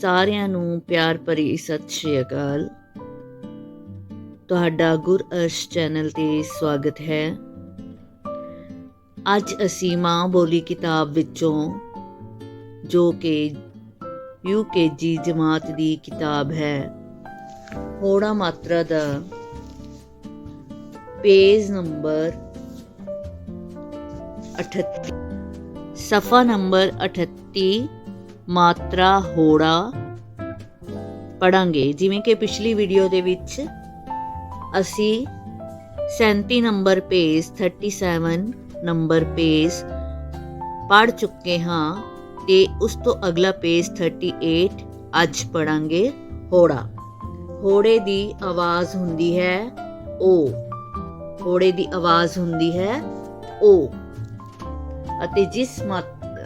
ਸਾਰਿਆਂ ਨੂੰ ਪਿਆਰ ਭਰੀ ਸਤਿ ਸ਼੍ਰੀ ਅਕਾਲ। ਤੁਹਾਡਾ ਗੁਰਅਰਸ਼ ਚੈਨਲ ਤੇ ਸਵਾਗਤ ਹੈ। ਅੱਜ ਅਸੀਂ ਮਾਂ ਬੋਲੀ ਕਿਤਾਬ ਵਿੱਚੋਂ, ਜੋ ਕਿ ਯੂਕੇਜੀ ਜਮਾਤ ਦੀ ਕਿਤਾਬ ਹੈ, ਹੋੜਾ ਮਾਤਰਾ ਦਾ ਪੇਜ ਨੰਬਰ 38 ਸਫਾ ਨੰਬਰ 38 ਮਾਤਰਾ ਹੋੜਾ ਪੜਾਂਗੇ। ਜਿਵੇਂ ਕਿ ਪਿਛਲੀ ਵੀਡੀਓ ਦੇ ਵਿੱਚ ਅਸੀਂ 37 ਨੰਬਰ ਪੇਜ 37 ਨੰਬਰ ਪੇਜ ਪੜ ਚੁੱਕੇ ਹਾਂ ਤੇ ਉਸ ਤੋਂ ਅਗਲਾ ਪੇਜ 38 ਅੱਜ ਪੜਾਂਗੇ ਹੋੜਾ। ਹੋੜੇ ਦੀ ਆਵਾਜ਼ ਹੁੰਦੀ ਹੈ ਓ। ਹੋੜੇ ਦੀ ਆਵਾਜ਼ ਹੁੰਦੀ ਹੈ ਓ। ਅਤੇ ਜਿਸ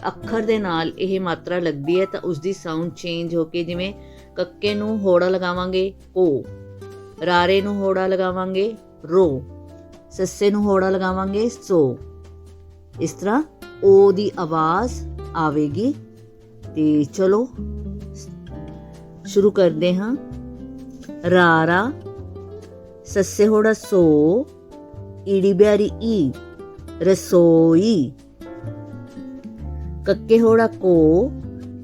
ਅੱਖਰ ਦੇ ਨਾਲ ਇਹ ਮਾਤਰਾ ਲੱਗਦੀ ਹੈ ਤਾਂ ਉਸ ਦੀ ਸਾਊਂਡ ਚੇਂਜ ਹੋ ਕੇ ਜਿਵੇਂ ਕੱਕੇ ਨੂੰ ਹੋੜਾ ਲਗਾਵਾਂਗੇ, ਓ। ਰਾਰੇ ਨੂੰ ਹੋੜਾ ਲਗਾਵਾਂਗੇ, ਰੋ। ਸੱਸੇ ਨੂੰ ਹੋੜਾ ਲਗਾਵਾਂਗੇ, ਸੋ। ਇਸ ਤਰ੍ਹਾਂ ਓ ਦੀ ਆਵਾਜ਼ ਆਵੇਗੀ ਤੇ ਚਲੋ, ਸ਼ੁਰੂ ਕਰਦੇ ਹਾਂ। ਰਾਰਾ, ਸੱਸੇ ਹੋੜਾ ਸੋ, ਈੜੀ ਬਿਆਰੀ ਈ, ਰਸੋਈ। ਕੱਕੇ ਹੋੜਾ ਕੋ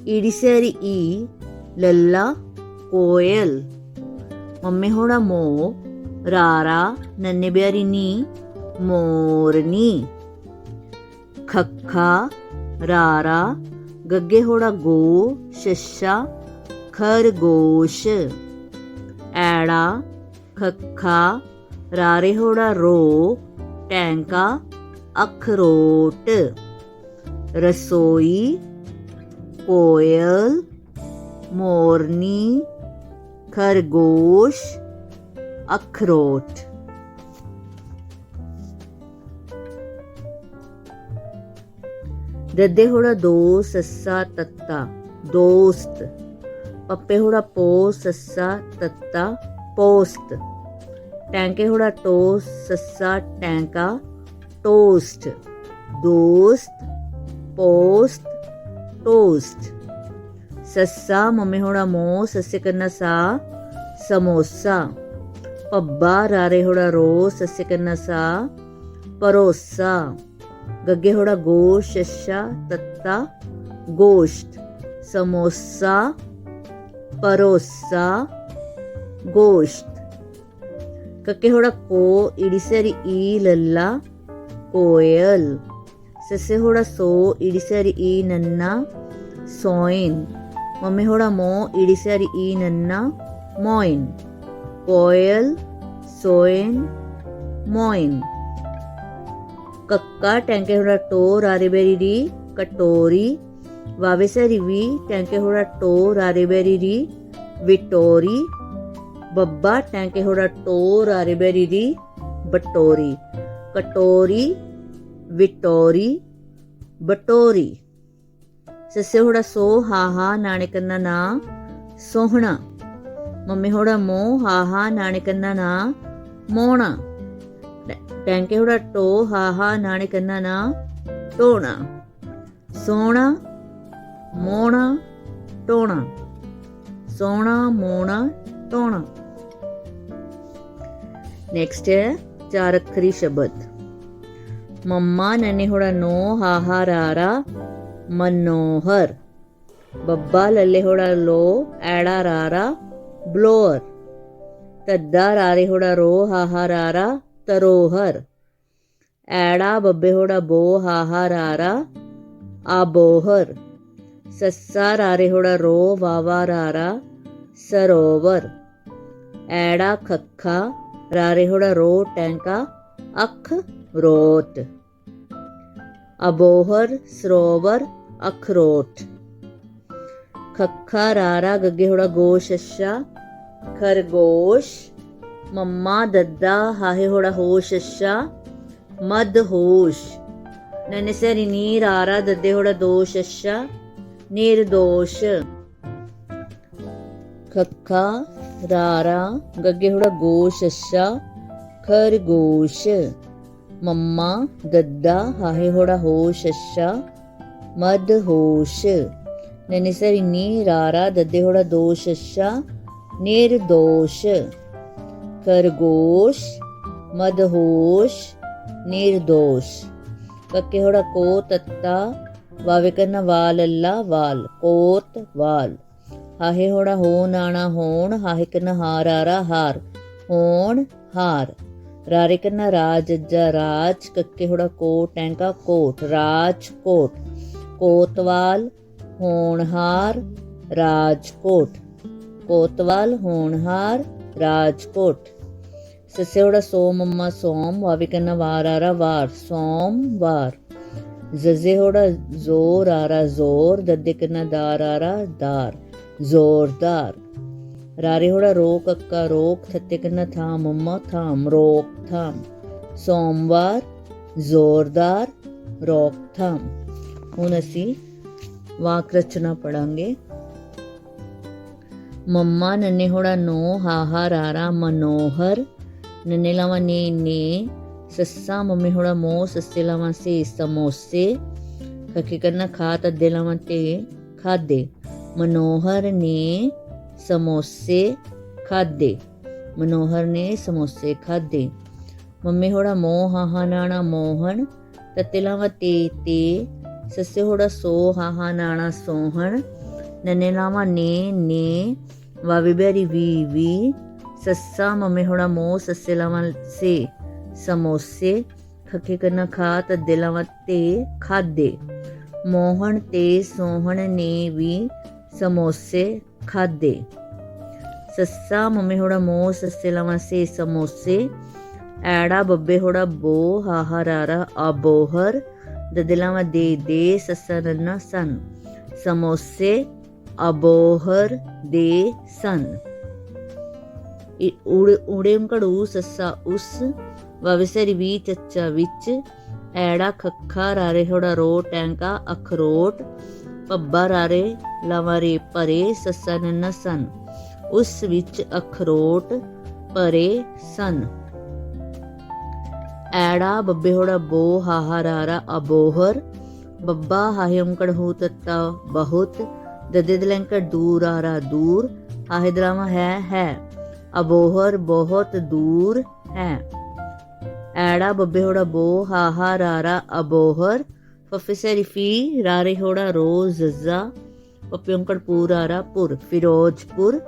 ਈੜੀ ਸੈਰੀ ਈ ਲੱਲਾ ਕੋਇਲ ਮੰਮੇ ਹੋੜਾ ਮੋ ਰਾਰਾ ਨੰਨੇ ਬਿਆਰੀ ਨੀ ਮੋਰਨੀ ਖੱਖਾ ਰਾਰਾ ਗੱਗੇ ਹੋੜਾ ਗੋ ਸ਼ੱਸ਼ਾ ਖਰਗੋਸ਼ ਐੜਾ ਖੱਖਾ ਰਸੋਈ, ਕੋਇਲ, ਮੋਰਨੀ, ਖਰਗੋਸ਼, ਅਖਰੋਟ। ਦੱਦੇ ਹੋੜਾ ਦੋ ਸੱਸਾ ਤੱਤਾ, ਦੋਸਤ। ਪੱਪੇ ਹੋੜਾ ਪੋ ਸੱਸਾ ਤੱਤਾ ਪੋਸਟ ਟੈਂਕੇ ਹੋੜਾ ਟੋ ਸੱਸਾ ਟੈਂਕਾ, ਟੋਸਟ। ਦੋਸਤ ਪੋਸਟ ਟੋਸਟ ਸੱਸਾ ਮੰਮੀ ਹੋੜਾ ਮੋ ਸੱਸੇ ਕਰਨਾ ਸਾ ਸਮੋਸਾ ਪੱਬਾ ਰਾਰੇ ਹੋੜਾ ਰੋ ਸੱਸੇ ਕਰਨਾ ਸਾ ਪਰੋਸਾ ਗੱਗੇ ਹੋੜਾ ਗੋ ਸ਼ੱਸ਼ਾ ਤੱਤਾ ਗੋਸ਼ਤ ਸਮੋਸਾ ਪਰੋਸਾ ਗੋਸ਼ਤ ਕੱਕੇ ਹੋੜਾ ਕੋ ਇੜੀਸਰੀ ਈ ਲੱਲਾ ਕੋਇਲ ਸੱਸੇ ਹੋੜਾ ਸੋ ਇੜੀਸਰੀ ਈ ਨੰਨਾ ਸੋਇਨ ਮੰਮੀ ਹੋੜਾ ਮੋ ਇੜੀਸਰੀ ਈ ਨੰਨਾ ਮੋਇਨ ਕੋਇਲ ਸੋਇਨ ਮੋਇਨ ਕੱਕਾ ਟੈਂਕੇ ਹੋੜਾ ਟੋ ਰਾਰੇ ਬੇਰੀ ਰੀ ਕਟੋਰੀ ਵਾਵੇਸਰੀ ਵੀ ਟੈਂਕੇ ਹੋੜਾ ਟੋ ਰਾਰੇ ਬੇਰੀ ਰੀ ਵਿਟੋਰੀ ਬੱਬਾ ਟੈਂਕੇ ਹੋੜਾ ਟੋ ਰਾਰੇ ਬੇਰੀ ਰੀ ਬਟੋਰੀ ਕਟੋਰੀ ਵਿਟੋਰੀ ਬਟੋਰੀ ਸੱਸੇ ਹੋੜਾ ਸੋ ਹਾ ਹਾ ਨਾਣੇ ਕੰਨਾ ਨਾ ਸੋਹਣਾ ਮੰਮੀ ਹੋੜਾ ਮੋ ਹਾ ਹਾ ਨਾਣੇ ਕੰਨਾ ਨਾ ਮੋਣਾ ਟੈਂਕੇ ਹੋੜਾ ਟੋ ਹਾ ਹਾ ਨਾਣੇ ਕੰਨਾ ਨਾ ਟੋਣਾ ਸੋਣਾ ਮੋਣਾ ਟੋਣਾ ਸੋਣਾ ਮੋਣਾ ਟੋਣਾ ਨੈਕਸਟ ਹੈ ਚਾਰ ਅੱਖਰੀ ਸ਼ਬਦ ਮੰਮਾ ਨਨੇ ਹੋੜਾ ਨੋ ਹਾਹਾ ਰਾਰਾ ਮਨੋਹਰ ਬੱਬਾ ਲੱਲੇ ਹੋੜਾ ਲੋ ਐੜਾ ਹੋੜਾ ਰੋ ਹਾਹਾ ਰਾਰਾ ਐੜਾ ਬੱਬੇ ਹੋੜਾ ਬੋ ਹਾਹਾ ਰਾਰਾ ਆਬੋਹਰ ਸੱਸਾ ਰਾਰੇ ਹੋੜਾ ਰੋ ਵਾਵਾ ਰਾਰਾ ਸਰੋਵਰ ਐੜਾ ਖੱਖਾ ਰਾਰੇ ਹੋੜਾ ਰੋ ਟੈਂਕਾ ਅੱਖ ਰੋਟ ਅਬੋਹਰ ਸਰੋਵਰ ਅਖਰੋਟ ਖੱਖਾ ਰਾਰਾ ਗੱਗੇ ਹੋੜਾ ਗੋਸ਼ ਅੱਛਾ ਖਰਗੋਸ਼ ਮੰਮਾ ਦੱਦਾ ਹਾਹੇ ਹੋੜਾ ਹੋਸ਼ ਅੱਛਾ ਮਦ ਹੋਸ਼ ਨਨੇ ਸਰੀ ਨੀਰ ਆਰਾ ਦੱਦੇ ਹੋੜਾ ਦੋਸ਼ ਅੱਛਾ ਮੰਮਾ ਦੱਦਾ ਹਾਹੇ ਹੋੜਾ ਹੋਸ਼, ਅੱਛਾ ਮਦ ਹੋਸ਼। ਨਨਿਸਰੀ ਨੀ ਰਾਰਾ, ਦੱਦੇ ਹੋੜਾ ਦੋਸ਼, ਅੱਛਾ ਨਿਰਦੋਸ਼ ਖਰਗੋਸ਼ ਮਦਹੋਸ਼ ਨਿਰਦੋਸ਼ ਕੱਕੇ ਹੋੜਾ ਕੋ ਤੱਤਾ, ਵਾਵੇ ਕਰਨਾ ਵਾਲ ਅੱਲਾ ਵਾਲ, ਕੋਤ ਵਾਲ। ਹਾਹੇ ਹੋੜਾ ਹੋ ਨਾਣਾ ਹੋਣ, ਹਾਹੇ ਕਰਨਾ ਹਾਰ ਆਰਾ ਹਾਰ, ਹੋਣ ਹਾਰ। ਰਾਰੇ ਕਰਨਾ ਰਾਜ ਅੱਜਾ ਰਾਜ, ਕੱਕੇ ਹੋੜਾ ਕੋਟ, ਟੈਂਕਾ ਕੋਟ, ਰਾਜ ਕੋਟ। ਕੋਤਵਾਲ ਹੋਣਹਾਰ ਰਾਜਕੋਟ ਕੋਤਵਾਲ ਹੋਣਹਾਰ ਰਾਜਕੋਟ ਸਸਿਓੜਾ ਸੋਮਮਾ ਸੋਮ ਵਾਵੇ ਕਰਨਾ ਵਾਰ, ਆਰਾ ਵਾਰ ਸੋਮਵਾਰ ਜ਼ਜ਼ੇ ਹੋੜਾ ਜ਼ੋਰ, ਆਰਾ ਜ਼ੋਰ, ਦੱਦੇ ਕਰਨਾ ਦਾਰ ਆਰਾ ਦਾਰ ਜ਼ੋਰਦਾਰ ਰਾਰੇ ਹੋੜਾ ਰੋਕ ਅੱਕਾ ਰੋਕ ਥੱਤੇ ਕਰਨਾ ਥਾਮ ਥਾਮ, ਰੋਕ ਥਾਮ। ਸੋਮਵਾਰ, ਜ਼ੋਰਦਾਰ, ਰੋਕ ਥਾਮ। ਹੁਣ ਅਸੀਂ ਵਾਕ ਰਚਨਾ ਪੜਾਂਗੇ। ਮੰਮਾ ਨੰਨੇ ਹੋੜਾ ਨੋ ਹਾਹਾ ਰਾਰਾ ਮਨੋਹਰ। ਨੰਨੇ ਲਾਵਾ ਨੇ ਨੇ, ਸੱਸਾ ਮੰਮੀ ਹੋੜਾ ਮੋ, ਸੱਸੇ ਲਾਵਾ ਸੇ ਸਮੋਸੇ। ਖਕੇ ਕਰਨਾ ਖਾ ਤੱਦੇ ਲਾਵਾ ਤੇ ਖਾਦੇ। ਮਨੋਹਰ ਨੇ ਸਮੋਸੇ ਖਾਦੇ ਮਨੋਹਰ ਨੇ ਸਮੋਸੇ ਖਾਦੇ ਮੰਮੀ ਹੋੜਾ ਮੋ ਹਾਹਾ ਨਾਣਾ ਮੋਹਣ ਤੱਤੇ ਤੇ ਤੇ। ਸੱਸੇ ਹੋੜਾ ਸੋ, ਹਾਹਾ ਨਾਣਾ ਸੋਹਣ। ਨਨੇ ਲਾਵਾ ਨੇ ਨੇ। ਵਾਵੇ ਵੀ ਵੀ। ਸੱਸਾ, ਮੰਮੇ ਹੋੜਾ ਮੋ ਸੱਸੇ ਲਾਵਾਂ ਸੇ। ਸਮੋਸੇ ਖੱਕੇ ਕਰਨਾ ਖਾ, ਤੱਦੇ ਲਾਵਾ ਤੇ ਖਾਦੇ ਮੋਹਣ ਤੇ ਸੋਹਣ ਨੇ ਵੀ ਸਮੋਸੇ ਖਾਦੇ ਸੱਸਾ ਮੰਮੀ ਹੋੜਾ ਮੋ ਸੱਸੇ ਲਾਵਾ ਸੇ ਸਮੋਸੇ ਐੜਾ ਬੱਬੇ ਹੋੜਾ ਬੋ ਹਾਹਾ ਰਾਰਾ ਆਬੋਹਰ ਦੇ ਦੇ ਸੱਸਾ ਨੰਨਾ ਸਨ ਸਮੋਸੇ ਅਬੋਹਰ ਦੇ ਸਨ ਇ- ਉੜ- ਸੱਸਾ ਉਸ ਵਵਸਰੀ ਵੀ ਚੱਚਾ ਵਿੱਚ ਐੜਾ ਖੱਖਾ ਰਾਰੇ ਹੋੜਾ ਰੋ ਟੈਂਕਾ ਅਖਰੋਟ ਪੱਬਾ ਰਾਰੇ ਲਵਾਰੇ ਭਰੇ ਸੱਸਾ ਸਨ ਉਸ ਵਿੱਚ ਅਖਰੋਟ ਭਰੇ ਸਨ। ਐੜਾ ਬੱਬੇ ਹੋੜਾ ਬੋ ਹਾਹਾ ਅਬੋਹਰ, ਬੱਬਾ ਹਾਹੇ ਕੜਹੂ ਤੱਤਾ ਬਹੁਤ, ਦਦੇ ਦਲੰਕੜ ਦੂਰ ਆਰਾ ਦੂਰ, ਹਾਹੇ ਦਰਾਵਾ ਹੈ ਹੈ। ਅਬੋਹਰ ਬਹੁਤ ਦੂਰ ਹੈ। ਐੜਾ ਬੱਬੇ ਹੋੜਾ ਬੋ ਹਾਹਾ ਰਾਰਾ ਅਬੋਹਰ ਫਫੇ ਸਰੀਫੀ ਰਾਰੇ ਹੋੜਾ ਰੋਜ਼ ਜ਼ਜ਼ਾ ਪਪਿਯੰਕੜ ਪੂਰਾਰਾ ਪੁਰ ਫਿਰੋਜ਼ਪੁਰ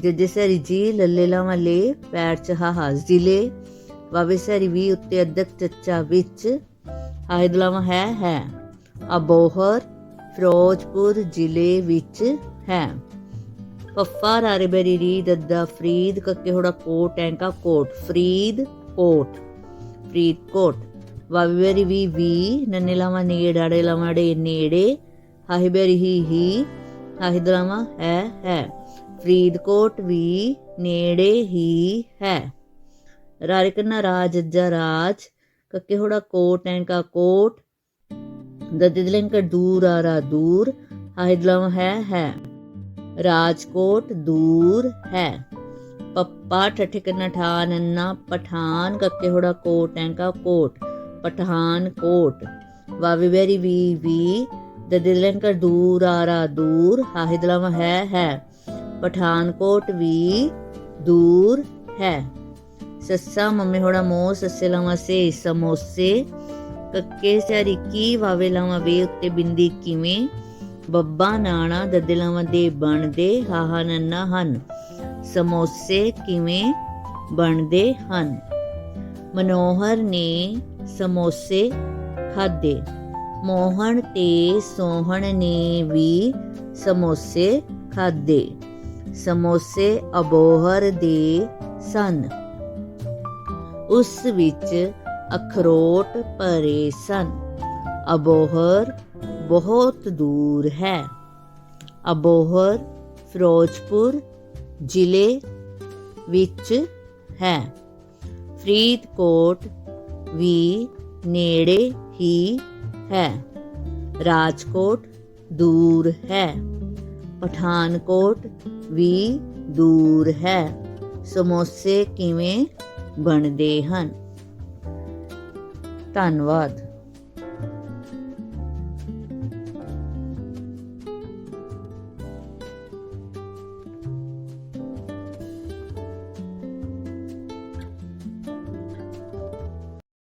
ਜੱਜੇ ਸਰੀ ਜੀ ਲੱਲੇ ਲਾਵਾ ਲੇ ਪੈਰ ਚ ਹਾਹਾ ਜ਼ਿਲੇ ਵਾਵੇ ਸਰੀ ਵੀ ਉੱਤੇ ਅਦਕ ਚੱਚਾ ਵਿੱਚ ਹਾਇਦਲਾਵਾ ਹੈ ਹੈ ਅਬੋਹਰ ਫਿਰੋਜ਼ਪੁਰ ਜ਼ਿਲ੍ਹੇ ਵਿੱਚ ਹੈ ਪੱਫਾ ਰਾਰੇ ਬਰੀ ਰੀ ਦੱਦਾ ਫਰੀਦ ਕੱਕੇ ਹੋੜਾ ਕੋਟ ਟੈਂਕਾ ਕੋਟ ਫਰੀਦ ਕੋਟ ਫਰੀਦ ਕੋਟ ਵਾਵੇ ਬਰੀ ਵੀ ਵੀ ਨੰਨੇ ਲਾਵਾ ਨੇੜਾੜੇ ਲਾਵਾੜੇ ਨੇੜੇ ਹਾਹੇ ਬਰੀ ਹੀ ਹੀ ਹਾਹਿਦਲਾਵਾ ਹੈ ਫਰੀਦਕੋਟ ਵੀ ਨੇੜੇ ਹੀ ਹੈ ਰਾਰਿਕਨਾ ਰਾਜ ਅੱਜਾ ਰਾਜ ਕੱਕੇ ਹੋੜਾ ਕੋਟ ਐਂਕਾ ਕੋਟ ਦਦਿਦਲੰਕ ਦੂਰ ਆਰਾ ਦੂਰ ਹਾਇਦਲਮ ਹੈ ਹੈ ਰਾਜਕੋਟ ਦੂਰ ਹੈ ਪੱਪਾ ਠਠਿਕਨਾ ਠਾ ਨੰਨਾ ਪਠਾਨ ਕੱਕੇ ਹੋੜਾ ਕੋਟ ਐਂਕਾ ਕੋਟ ਪਠਾਨ ਕੋਟ ਵਾਵੇ ਬੈਰੀ ਵੀ ਵੀ। ਦਦਿਦਲੰਕ ਦੂਰ, ਆਰਾ ਦੂਰ ਹਾਇਦਲਮ ਹੈ ਹੈ। ਪਠਾਨਕੋਟ ਵੀ ਦੂਰ ਹੈ। ਸੱਸਾ ਮੰਮੀ ਹੋੜਾ ਮੋ ਸੱਸੇ ਲਾਵਾ ਸੇ ਸਮੋਸੇ। ਕੱਕੇ ਸਾਰੀ ਕੀ ਵਾਵੇ ਲਾਵਾ ਵੇ ਉੱਤੇ ਬਿੰਦੀ ਕਿਵੇਂ? ਬੱਬਾ ਨਾਣਾ ਦੱਦੇ ਦੇ ਬਣਦੇ, ਹਾਹਾ ਨੰਨਾ ਹਨ। ਸਮੋਸੇ ਕਿਵੇਂ ਬਣਦੇ ਹਨ? ਮਨੋਹਰ ਨੇ ਸਮੋਸੇ ਖਾਦੇ ਮੋਹਨ ਤੇ ਸੋਹਣ ਨੇ ਵੀ ਸਮੋਸੇ ਖਾਦੇ ਸਮੋਸੇ ਅਬੋਹਰ ਦੇ ਸਨ। ਉਸ ਵਿੱਚ ਅਖਰੋਟ ਭਰੇ ਸਨ। ਅਬੋਹਰ ਬਹੁਤ ਦੂਰ ਹੈ। ਅਬੋਹਰ ਫਿਰੋਜ਼ਪੁਰ ਜ਼ਿਲ੍ਹੇ ਵਿੱਚ ਹੈ। ਫਰੀਦਕੋਟ ਵੀ ਨੇੜੇ ਹੀ ਹੈ ਰਾਜਕੋਟ ਦੂਰ ਹੈ ਪਠਾਨਕੋਟ ਵੀ ਦੂਰ ਹੈ ਸਮੋਸੇ ਕਿਵੇਂ ਬਣਦੇ ਹਨ ਧੰਨਵਾਦ